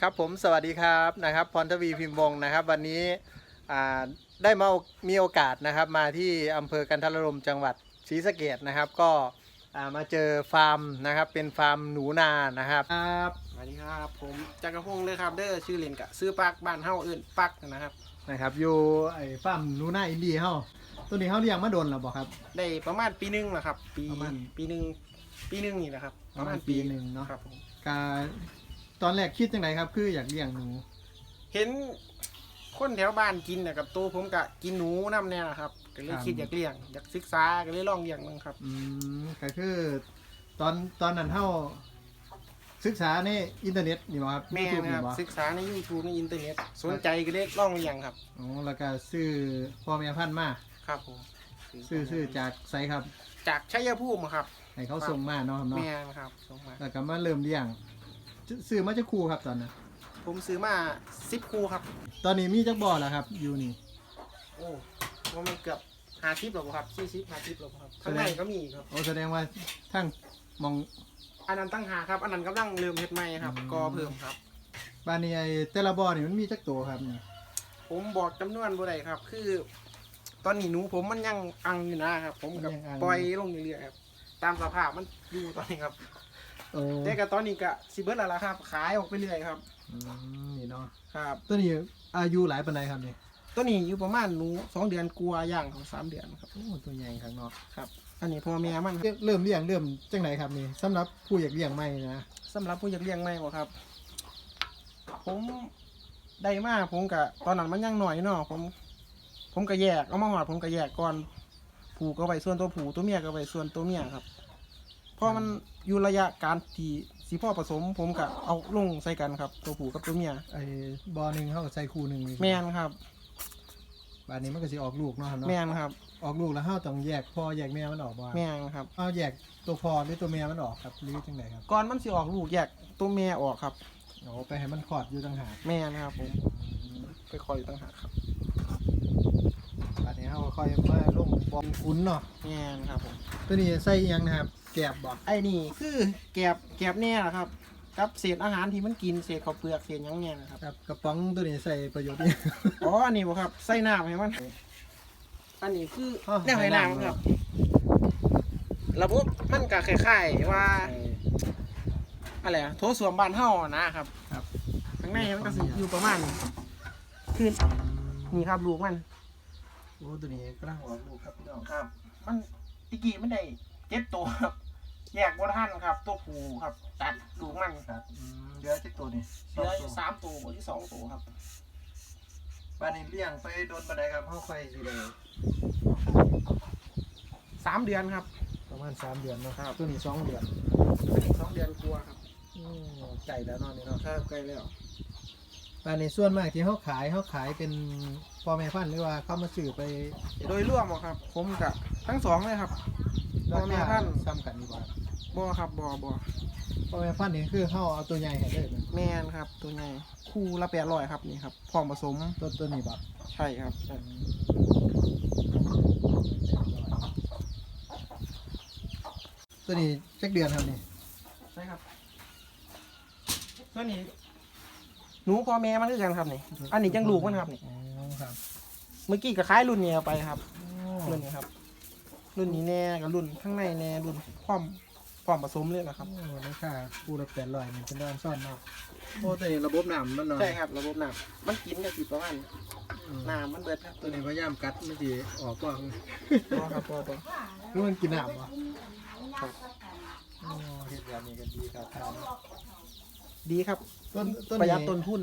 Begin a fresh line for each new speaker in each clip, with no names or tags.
ครับผมสวัสดีครับนะครับพรทวีพิมพ์วงศ์นะครับ วันนี้อ่าได้มามีโอกาสนะครับ มาที่อำเภอกันทรลมจังหวัดศรีสะเกดนะครับ ก็อ่ามาเจอฟาร์มนะครับ เป็นฟาร์มหนูนานะครับครับ
สวัสดีครับผมจักรพงศ์เลยครับเด้อชื่อเล่นกะซื้อปักบ้านเฮาเอื่นปักนะครับ
นะครับอยู่ไอ้ฟาร์มหนูนาอินดีเฮาตัวนี้เฮาเลี้ยงมาโดนแล้วบ่ครับ
ได้ประมาณปีหนึงแล้วครับ ปี
ประมาณ
ปีหนึงปีหนึงนี่แหละครับ
ประมาณปีหนึ่งเนาะ
ครับผม
กา ตอนแรกคิดจังไดครับ คืออยากเลี้ยงหนู
เห็นคนแถวบ้านกินนะกับตัวผมกะกินหนูน้ำแน่นะครับ ก็เลยคิดอยากเลี้ยงอยากศึกษาก็เลยลองเลี้ยงมันครับ
อืมก็คือตอนตอนนั้นเฮาศึกษาในอินเทอร์เน็ตนี่บ่ครับ
แม่
YouTube
นะครับ
นี่บ่
ศึกษาใน YouTube ในอินเทอร์เน็ตสนใจก็เลยลองเลี้ยงครับ
อ๋อแล้วก็ซื้อพ่อแม่พันธุ์มา
ครับผม
ซื้อซื้อจากไซครับ
จากชัยภูมิครับ
ให้เขาส่งมาเนาะครับเนาะ
แม่นะครับส่งมา
แล้วก็มาเริ่มเลี้ยง ซื้อซื้อมาจากครูครับตอนนั้น
ผมซื้อมาสิบคู่ครับ
ตอนนี้มีจักบ่อแล้วครับ อยู่นี่
โอ้ว่ามันเกือบหาชิปหรอครับสี่ชิปหาชิปหรอครับข้างในก็มีอีกครับ
โอ้แสดงว่าทั้งมอง
อันนั้นตั้งหาครับ อันนั้นกำลังเริ่มเฮ็ดใหม่ครับ
อืม
กอเพิ่มครับ
บ้านนี้ไอ้แต่ละบ่อนี่มันมีจักตัวครับนี่
ผมบอกจำนวนบ่ได้ครับ คือ ตอนนี้หนูผมมันยังอังอยู่นะครับ ผมกับปล่อยลงเรื่อยๆครับ ตามสภาพมันอยู่ตอนนี้ครับ
โอ้
แต่ก็ตอนนี้ก็สิเบิดแล้วล่ะครับ ขายออกไปเรื่อยครับ
อืมนี่เนาะ
ครับ
ตัวนี้อายุหลายปานใดครับนี่
ตัวนี้อยู่ประมาณหนูสองเดือนกลัวาย่างของสามเดือนครับ
โอ้ตัวใหญ่ข้างนอก
ครับ อันนี้พ่อแม่มัน
เริ่มเริ่มเลี้ยงเริ่มจังไหนครับนี่สำหรับผู้อยากเลี้ยงใหม่นะ
สำหรับผู้อยากเลี้ยงไม่บ่ครับ ผมได้มาผมกะตอนนั้นมันยังหน่อยเนาะผม ผมก็แยกเอามาหอดผมก็แยกก่อนผูก็ไว้ส่วนตัวผูตัวเมียก็ไว้ส่วนตัวเมียครับ เพราะมันอยู่ระยะการที่สีพ่อผสม ผมก็เอาลงใส่กันครับ ตัวผูกับตัวเมีย
ไอ้บ่อหนึงเฮาก็ใส่คู่หนึงนี่
แม่นครับ
บ้านนี้มันก็สิออกลูกเนาะครับเนาะ
แม่นครับ
ออกลูกแล้วเฮาต้องแยกพ่อแยกแม่มันออกบ่ครับ
แม่นครับ
เอาแยกตัวพ่อหรือตัวแม่มันออกครับหรือจังไดครับ
ก่อนมันสิออกลูกแยกตัวเมียออกครับ
โอ้ไปให้มันคลอดอยู่ต่างหาก
แม่นครับ ผม ไปคอยอยู่ต่างหากครับ
บัดนี้เฮาก็ค่อยมาลงบ่อขุนเนาะ
แม่นครับผม
ตัวนี้ใส่อิหยังนะครับ แกบบ่
ไอ้นี่คือแกบแกบแน่ละครับ กับเศษอาหารที่มันกินเศษข้าวเปลือกเศษหยังเนี่ยนะครับ
ครับกระป๋องตัวนี้ใส่ประโยชน์นี่
อ๋อ อันนี้บ่ครับ ใส่น้ำให้มัน อันนี้คือ
อ๋อ
แนวให้น้ำครับ ระบบมันก็คล้ายๆว่าอะไรอะโถส้วมบ้านเฮาอะนะครับ
ครับ
ข้างในมันก็สิอยู่ประมาณนี้คือนี่ครับลูกมัน
โอ้ตัวนี้กำลังออกลูกครับพี่น้อง
ครับ มันตะกี้มันได้ เจ็ดตัวครับ แยกบนท่านครับ ตัวผูครับ ตัดลูกมัน
ครับอืมเหลือจักตัวนี่
เหลืออยู่สามตัวบนที่สองตัวครับ
บ้านนี้เลี้ยงไปโดนบันไดครับเฮาค่อยสิได้
สามเดือนครับ
ประมาณสามเดือนเนาะครับ ตัวนี้สองเดือน
อันนี้สองเดือนกลัวครับ
อืมไก่แล้วเนาะนี่เนาะ
ครับใกล้แล้ว
บ้านนี้ส่วนมากที่เฮาขายเฮาขายเป็นพ่อแม่พันธุ์หรือว่าเขามาซื้อไป
โดยรวมอะครับ ผมกับทั้งสองเลยครับ พ่อแม่พันธุ์
ซ้ำกันดีกว่า
บอครับบอบอ
พ่อแม่พันธุ์นี่คือเฮาเอาตัวใหญ่ให้เลยนะ
แมนครับ ตัวใหญ่คู่ละแปดร้อยครับนี่ครับพร้อมผสม
ตัวตัวนี้บ่
ใช่ครับใช่
ตัวนี้จักเดือนครับนี่
ใช่ครับตัวนี้หนูพ่อแม่มันคือกันครับนี่ อันนี้จังลูกมันครับนี่
อ๋อครับ
เมื่อกี้ก็คล้ายรุ่นนี้ไปครับ
โอ้
รุ่นนี้ครับ รุ่นนี้แน่กับรุ่นข้างในแน่รุ่นพร้อมพร้อมผสมเลยนะครับ
โอ้ราคาคู่ละ800นี่เป็นด้านซ่อนเนาะโอ้ตัวนี้ระบบน้ำมันเนาะ
ใช่ครับระบบน้ำมันกินกับสิประมาณ
อืม
น้ำมันเบิดครับ
ตัวนี้พยายามกัดมันสิออกบ่
บอครับบอบอ
คือมันกินน้ำบ่
ครับ
โอ้เฮ็ดแบบนี้ก็ดีครับครับ
ดีครับ
ต้นต้น
ประหยั
นี้
ดต้นทุน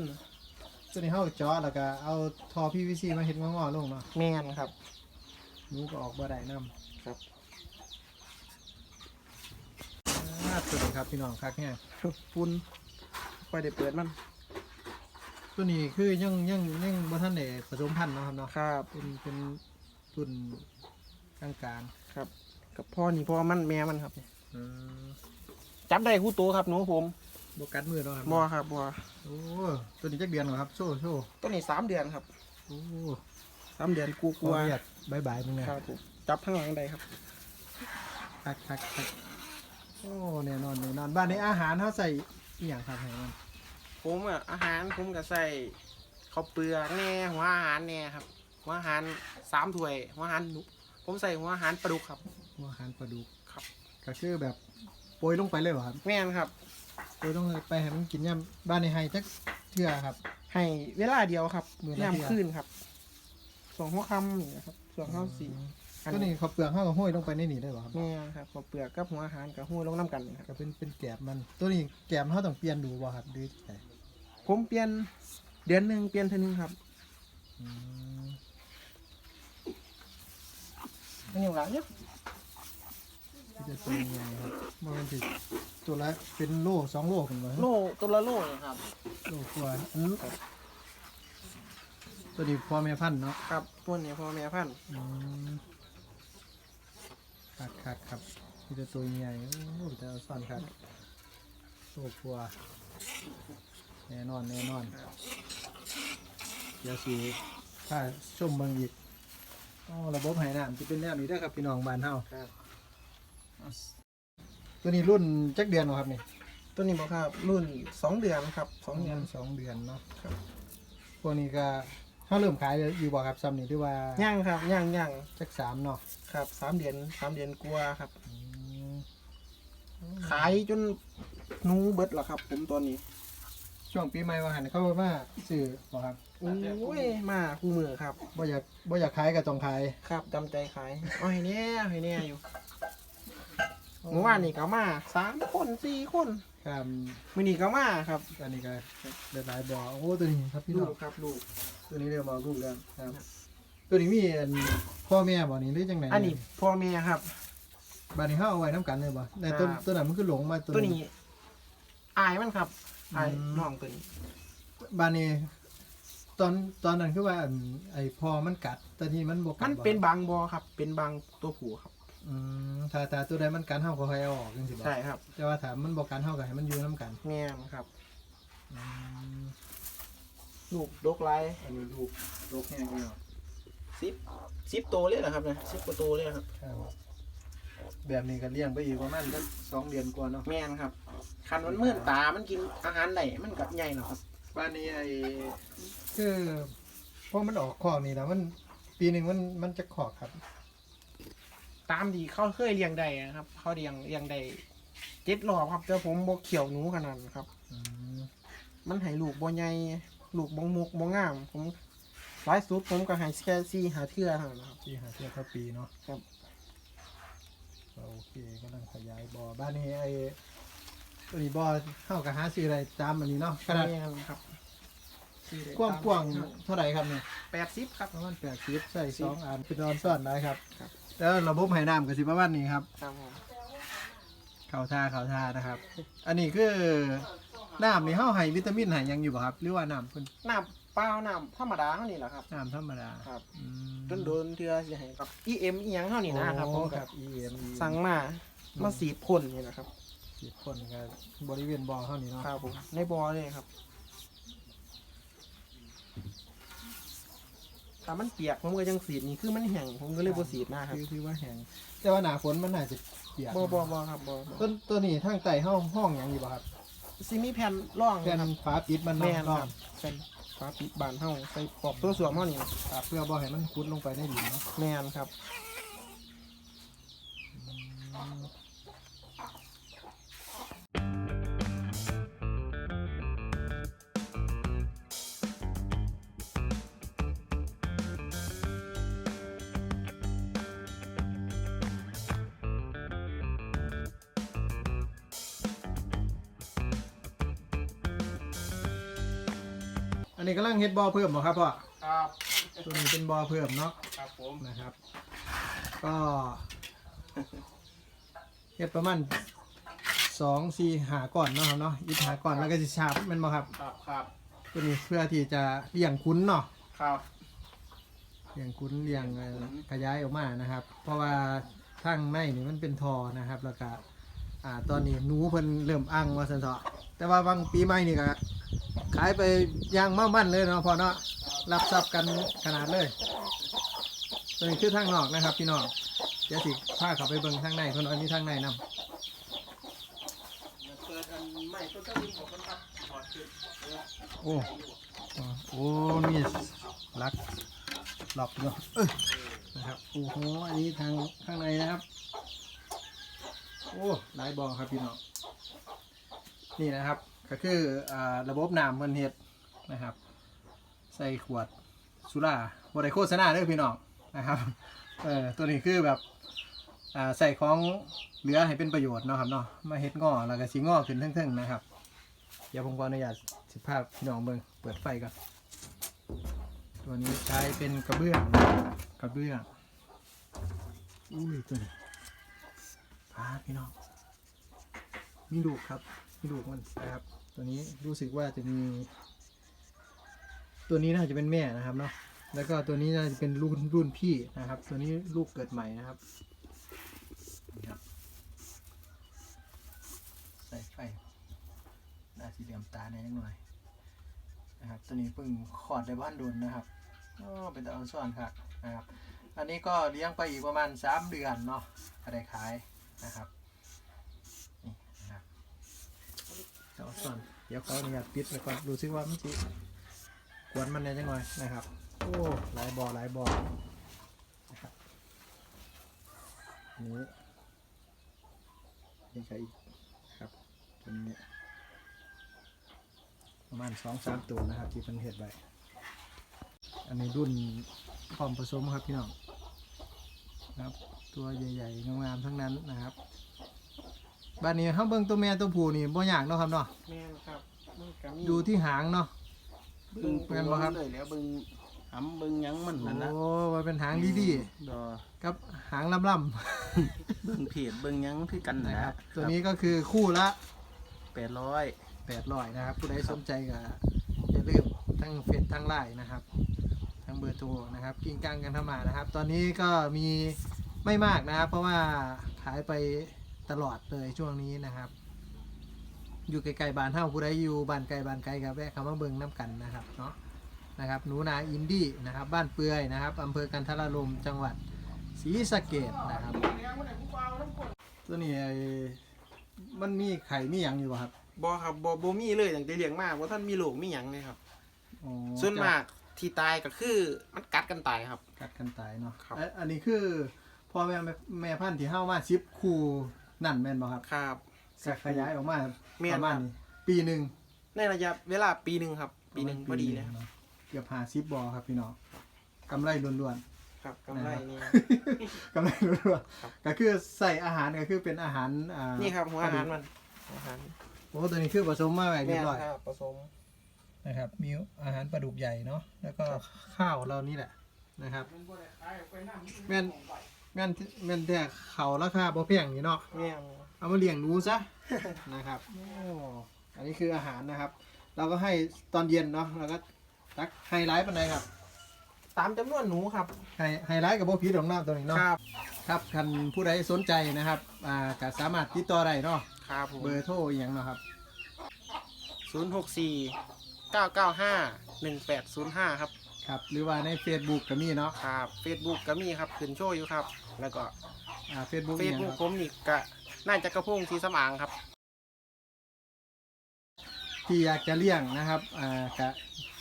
ตัวนี้เฮาเจาะแล้วก็เอาท่อ PVC มาเฮ็ดงอๆลงเนาะ
แมนครับ
หนูก็ออกบ่ได้นำ
ครับ
อ่าตัวนี้ครับพี่น้องคักแฮะ
ฝุ่นค่อยได้เปิดมัน
ตัวนี้คือยังยังยังบ่ทันได้ผสมพันธุ์เนาะครับเนาะ
ครับ
เป็นเป็นรุ่นกลางกลาง
ครับ กับพ่อนี่พ่อมันแม่มันครับ
ๆอืม
จับได้คู่โตครับหนูผม
บ่กัดมือเนาะครับ
บอครับบอ
โอ้ตัวนี้จักเดือนเหรอครับโซ่โซ่
ต้นนี้สามเดือนครับ
โอ้
สามเดือนกูก
ก
ลั
ลั
ว
วอยากบายบายมึงนะครับ
ผมจับข้างหลังได้ครับ
คักคักคักโอ้แน่นอนแน่นอนบ้านนี้อาหารเฮาใส่อีหยังครับให้มัน
ผมอะอาหารผมก็ใส่ข้าวเปลือกแหน่หัวอาหารแหน่ครับ หัวอาหารสามถ้วย หัวอาหารหนูผมใส่หัวอาหารปลาดุกครับ
หัวอาหารปลาดุก
ครับ
ก็คือแบบโปรยลงไปเลยเหรอครับ
แม่นครับ
โปรยลงไปให้มันกินย่ำบ้านในไฮจักเทื่อครับ
ให้เวลาเดียวครับ
มื้อละเที่ย
ยามคืนครับ ส่วนหัวค่ำนี่นะครับส่วนข้าวสีอัน
ก็นี่เขาวเปลือกข้าวกับห้อยลงไปในนี่ได้เหรอครับ
แม่นครับข้าวเปลือกกับหัวอาหารกับหัวลงน้ำกันครับ
ก็เป็นเป็นแกบมัน ตัวนี้แกบเขาต้องเปลี่ยนดูบ่ครับดูที่ไหน
ผมเปลี่ยนเดือนหนึ่งเปลี่ยนเท่านึงครับ
อืม
อันนี้หลายเนี่ย
ที่จะตัวยังไงครับมันเป็นสิตัวละเป็นโลสองโลถึงไหม
โลตัวละโลเนี่ยครับ
โลกว่าอัน ตัวนี้พ่อแม่พันธุ์เนาะ
ครับตัวนี้พ่อแม่พันธุ์
อืมคักคักครับที่จะตัวใหญ่โอ้จะเอาซ่อนครับโลกว่าแน่นอนแน่นอน เดี๋ยวสิถ้าชมเมืองอีกอ๋อระบบไหน้ำจะเป็นแนวนี้เด้อครับพี่น้องบ้านเฮา
ครับ
ตัวนี้รุ่นจักเดือนเหรอครับนี่
ตัวนี้บอกครับรุ่นสองเดือนครับสองเดือน
สองเดือนเนาะ
ครับ
พวกนี้ก็ เฮาเริ่มขายอยู่บ่ครับซ้ำนี่หรือว่า
ย่างครับย่างย่าง
จักสามเนาะ
ครับสามเดือนสามเดือนกลัวาครับ
อืม
ขายจนหนูเบิดแล้วครับ ผมตอนนี้
ช่วงปีใหม่ว่าหันเข้ามาซื้อบ่ครับ
โอ้ยมาคู่มือครับ
บ่อยากบ่อยากขายก็ต้องขาย
ครับจำใจขายเอาให้แน่เอาให้แน่อยู่เมื่อวานนี่ก็มาสามคนสี่คน
ครับ
มื่อนี้ก็มาครับ
อันนี้ก็ได้หลายบ่อโอ้ตัวนี้ครับพี่
ลู
น้อง
กครับลูก
ตัวนี้เรียกมาลูกแล้วครับ ตัวนี้มีอันพ่อแม่บ่นี่หรือจังได
อันนี้พ่อแม่ครับ
บ้านนี้เฮาเอาไว้นํกันเลยบ่แต่ต้น
ครับ
ต้นนั้นมันคือหลงมาตัว
ตัวนี้ อายมันครับอาย
อืม
น้องตัวนี้
บ้านนี้ ตอนตอนนั้นคือว่าอันไอ้พอมันกัดแต่นี่มันบ่กัด
มัน
บ่
เป็นบางบอครับ เป็นบางตัวผู้ครับ
อืมถ้าถ้าตัวใดมันกัดเฮาก็ค่อยเอาออกจังซี่บ่
ใช่ครับ
แต่ว่าถ้ามันบ่กัดเฮาก็ให้มันอยู่นํกัน
แม่นครับ
อืม
ลูกดกไล
อันนี้ลูกลูกแห้งแล้ว
สิบสิบโตวเลยเหรอครับเนี่ยสิบกว่าโตวเลยครับ
ครับแบบนี้ก็เลี้ยงไปอีกประมาณสักสองเดือนกว่าเนาะ
แม่นครับ คันมันมื่นตา มันกินอาหารไหนมันกับใหญ่หรอครับ
บ้านนี้ไอ้คือพอมันออกคอกนี่แล้วมันปีหนึงมันมันจะขอกครับ
ตามที่เขาเคยเลี้ยงได้นะครับ เขาเลี้ยงเลี้ยงได้เจ็ดรอบครับแต่ผมบ่เขียวหนูขนาดนั้นครับ
อืม
มันให้ลูกบ่ใหญ่ลูกบ่มุกบ่งาม ผมร้ายสุดผมก็ให้แค่ซี่หาเทื่อเท่านั้นครับ
ที่หาเทียบเท่าปีเนาะ
ครับ
ก็โอเคกำลังขยายบ่อบ้านนี้ไอ้ตัวนี้บ่อเข้ากับหาซื้ออะไรตามอันนี้เนาะขนาด
แม่นครับ
กว้างกว้างๆเท่าไหร่ครับเนี่ย
แปดสิบครับ
ประมาณแปดสิบใส่สองอันเป็นนอนซ่อนได้ครับ
ครับ
แล้วระบบไหน้ำก็สิประมาณนี้ครับ
ครับผม
เข่าท่าเข่าท่านะครับ อันนี้คือน้ำนี่เฮาให้วิตามินให้หยังอยู่บ่ครับ หรือว่าน้ำเพิ่น
น้ำเปล่าน้ำธรรมดาเท่านี้แหละครับ
น้ำธรรมดา
ครับ
อืม
โดนโดนๆเทื่อสิให้ครับอีเอ็มอีหยังเท่านี้นะครับผ
โอ้
ม
ค
ก็
รับ EM
สั่งมามาสีดพ่นนี่นะครับ
สิบคนก็บริเวณบ่อเท่านี้เนาะ
ครับผมในบอเลยครับ ถ้ามันเปียกผมก็ยังสีดนี่คือมันแห้งผมก็เลยบ่สีดมาครับ
คือคือว่าแห้งแต่ว่าหน้าฝนมันน่าจะเปียก
บ่บ่บ่ครับบ่บ่
ต้นตัวนี้ทางใต้ห้องห้องหยังอยู่บ่ครับ
ซิมีแผ่นร่อง
แผ่น
ครับ
ฝาปิดมัน
แม่
เนาะ
นครับเป็นฟ้าปิดบานเฮาใส่ปอกตัวสวมเฮานี่
ครับเพื่อบ่ให้มันคุดลงไปในดินเนาะ
แม่นครับ
อันนี้กำลังเฮ็ดบ่อเพิ่มบ่ครับพ่อ
ครับ
ตัวนี้เป็นบ่อเพิ่มเนาะ
ครับผม
นะครับ ก็เฮ็ดประมาณสองสี่หาก่อนเนาะครับเนาะอิฐหาก่อนแล้วก็สิฉาบแมันบ่ครับ
ครับครับ
ตัวนี้เพื่อที่จะเลี้ยงคุ้นเนาะ
ครับ
เลี้ยงคุ้นเลี้ยงเอ่อขยายออกมานะครับ เพราะว่าทางในนี่มันเป็นทอนะครับแล้วก็อ่าตอนนี้หนูเพิ่นเริ่มอังว่าซั่นเถาะแต่ว่าบางปีใหม่นี่ก็ ขายไปยางมามั่นเลยเนาะพอเนาะรับทรัพย์กันขนาดเลยตัวนี้คือทางนอกนะครับ พี่น้องเดี๋ยวสิพาเขาไปเบิ่งทางในเพิ่นว่ามีทางในนํ
เปิดอันใหม่ต้นตะลิงของมันครับ
โอ้อ่าโอ้มีลักหลบเนาะนะครับโอ้โหอันนี้ทางข้างในนะครับ โอ้หลายบอครับพี่น้องนี่นะครับ ก็คืออระบบน้ำมันเฮ็ดนะครับ ใส่ขวดสุราบริโฆษณาเด้อพี่น้องนะครับเออตัวนี้คือแบบใส่ของเหลือให้เป็นประโยชน์เนาะครับเนาะมาเฮ็ดงอแล้วก็สีงอขึ้นทั้งๆนะครับ เดี๋ยวผมขออนุญาตสิภาพพี่น้องเบิ่งเปิดไฟก่อนตัวนี้ใช้เป็นกระเบื้องกระเบื้องอุ้ยตัวนี้พาพี่น้องมีลูครับ มีลูกมันนะครับ ตัวนี้รู้สึกว่าจะมี ตัวนี้น่าจะเป็นแม่นะครับเนาะแล้วก็ตัวนี้น่าจะเป็นรุ่นรุ่นพี่นะครับ ตัวนี้ลูกเกิดใหม่นะครับนี่ครับใส่ไฟน่าสีเหลี่ยมตาในนิดหน่อยนะครับตัวนี้เพิ่งขอดได้บ้านโดนนะครับโอ้เป็นตะเอาซ่อนครับนะครับ อันนี้ก็เลี้ยงไปอีกประมาณสามเดือนเนาะก็ได้ขายนะครับ นี่นะครับตะ เอาซ่อนเดี๋ยวขออนุญาตปิดไปก่อนรู้สึกว่ามันสิกวนมันได้จังหน่อยนะครับ โอ้หลายบอหลายบอนะครับนนี้ยังไงอีกครับตัวนี้ประมาณสองสามตัวนะครับ ที่เป็นเห็ดใบอันนี้รุ่นพร้อมผสมครับพี่น้องนะครับ ตัวใหญ่ๆงามๆทั้งนั้นนะครับ บ้านนี้เขาเบิ่งตัวแม่ตัวผู้นี่บ่ยากเนาะครับเนาะ
แม่นครับมันก็มี
ดูที่หางเนาะ
เบิ่ง
แม่นบ่ครับ
เลยแล้วเบิ่งหำเบิ่งหยังมันนั่นละ
โอ้มันเป็นหางดี
ดอ
ๆกับหางล่ำ
เบิ่งเพจเบิ่งหยังคือกัน
ๆ
นะ
นะ
ค
ค
รั
รั
บบ
ตัวนี้ก็คือคู่ละ
แปดร้อย
800นะครับ ผู้ใดสนใจก็อย่าลืมทั้งเฟซทั้งไลน์นะครับ ทั้งเบอร์โทรนะครับกิ้งกังกันเข้ามานะครับ ตอนนี้ก็มีไม่มากนะครับ เพราะว่าขายไป ตลอดเลยช่วงนี้นะครับ อยู่ไกลๆบ้านเฮาผู้ใดอยู่บ้านไกลบ้านไกลกับแวะคำว่าเบิงน้ำกันนะครับเนาะนะครับหนูนาอินดี้นะครับ บ้านเปื่อยนะครับอำเภอกันทรลมจังหวัดศรีสะเกดนะครับ ตัวนี้ไอ้มันมีไข่มีหยังอยู่บ่ครับ
บ่ครับบ่บ่มีเลยตั้งแต่เลี้ยงมาบ่ท่านมีโรคมีหยังเลยครับ
อ๋อ
ส่วนมากที่ตายก็คือมันกัดกันตายครับ
กัดกันตายเนาะ
ครับ
เอ้ยอันนี้คือพ่อแม่แม่พันธุ์ที่เฮามาชิปคู่ นั่นแม่นบ่ครับ
ครับ
ก็ขยายออกมา
แม่น
ประมาณนี้ปีหนึ่ง
ในระยะเวลาปีหนึ่งครับ ปีหนึ่งพอดีเลยครับ
เนาะเกือบหาซิปบอครับพี่น้องกำไรล้วน
ครับกำไรนี่
ๆ กำไรล้วน
ครับ
ๆก็คือใส่อาหารก็คือเป็นอาหารอ่า
นี่ครับหัวอาหารมันอาหาร
โอ้ตัวนี้คือผสมมาแบบเรี
แม่
ยบ
น
ร้อย
ครับผสม
นะครับมีอาหารปลาดุกใหญ่เนาะแล้วก็
ครับ
ข้าวเรานี่แหละนะครับ แม่นแม่นแม่นแต่เขาราคาบ่แพงนี่เนาะ
แม่น
เอามาเลี้ยงหนูซะ นะครับโอ้อันนี้คืออาหารนะครับ เราก็ให้ตอนเย็นเนาะแล้วก็ตักไฮไลท์ปันไหนครับ
ตามจำนวนหนูครับ
ไฮไฮไลท์กับโบพีของน้ำตัวนี้เนาะ
ครับ
ครับคันผู้ใดสนใจนะครับอ่าก็สามารถติดต่อได้เนาะ
ครับผม
เบอร์โทรอหย่างเนาะครับ
ศูนย์หกสี่เก้าเก้าห้าหนึ่งแปดศูนย์ห้าครับ
ครับ หรือว่าใน Facebook ก็มีเนาะ
ครับเฟซบุ๊กก็มีครับขึ้นโชว์อยู่ครับ แล้วก็
อ่า Facebook
เฟ
อ
ซ
หย่าง
บุ๊ก
ค
ผ
รับ
มนี่ก็น่าจะกระพงสีสมางครับ
ที่อยากจะเลี้ยงนะครับอ่าก็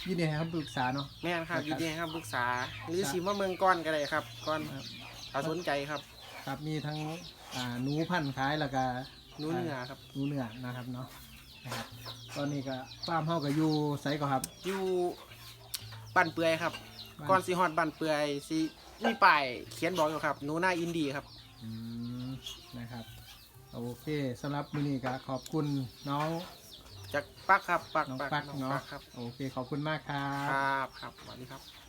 ยินดีให้คำปรึกษาเนาะ
แม่นครับ
ครับ
ยินดีให้ครับปรึกษา หรือสีมะเมืองก้อนก็ได้ครับก้อน
ครับ
ถ้าสนใจครับ
ครับมีทั้งอ่าหนูพันธุ์ขายแล้วก็
หนูเนื้อครับ
หนูเนื้อนะครับเนาะนะครับตอนนี้ก็ฟาร์มเฮาก็อยู่ไสก็ครับ
อยู่ บ้านเปื่อยครับ
บ้าน
ก่อนสีฮอดบ้านเปื่อยสีมีป้ายเขียนบอกอยู่ครับหนูหน้าอินดีครับ
อืมนะครับ โอเคสำหรับมื้อนี้ก็ขอบคุณน้อง
จากปักครับปัก
น้อง
ปัก
ปัก
น้อง
เนาะ
ปักครับ
โอเคขอบคุณมากครั
ค
บ
รับครับสวัสดีครับ